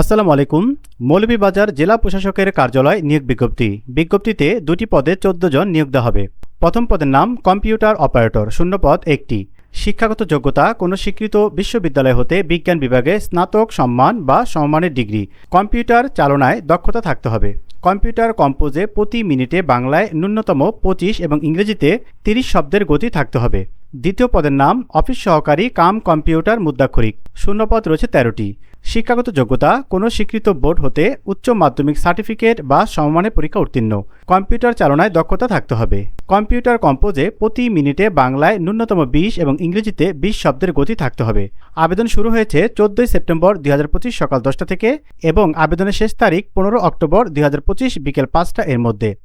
আসসালামু আলাইকুম। মৌলভীবাজার জেলা প্রশাসকের কার্যালয় নিয়োগ বিজ্ঞপ্তি। বিজ্ঞপ্তিতে দুটি পদে চোদ্দ জন নিয়োগ দেওয়া হবে। প্রথম পদের নাম কম্পিউটার অপারেটর শূন্য পদ একটি। শিক্ষাগত যোগ্যতা কোনো স্বীকৃত বিশ্ববিদ্যালয় হতে বিজ্ঞান বিভাগে স্নাতক, সম্মান বা সম্মানের ডিগ্রি। কম্পিউটার চালনায় দক্ষতা থাকতে হবে। কম্পিউটার কম্পোজে প্রতি মিনিটে বাংলায় ন্যূনতম পঁচিশ এবং ইংরেজিতে তিরিশ শব্দের গতি থাকতে হবে। দ্বিতীয় পদের নাম অফিস সহকারী কাম কম্পিউটার মুদ্রাক্ষরিক। শূন্যপদ রয়েছে তেরোটি। শিক্ষাগত যোগ্যতা, কোনো স্বীকৃত বোর্ড হতে উচ্চ মাধ্যমিক সার্টিফিকেট বা সমমানের পরীক্ষা উত্তীর্ণ। কম্পিউটার চালনায় দক্ষতা থাকতে হবে। কম্পিউটার কম্পোজে প্রতি মিনিটে বাংলায় ন্যূনতম বিশ এবং ইংরেজিতে বিশ শব্দের গতি থাকতে হবে। আবেদন শুরু হয়েছে চোদ্দই সেপ্টেম্বর দুই হাজার পঁচিশ সকাল দশটা থেকে এবং আবেদনের শেষ তারিখ পনেরো অক্টোবর দুই হাজার পঁচিশ বিকেল পাঁচটা এর মধ্যে।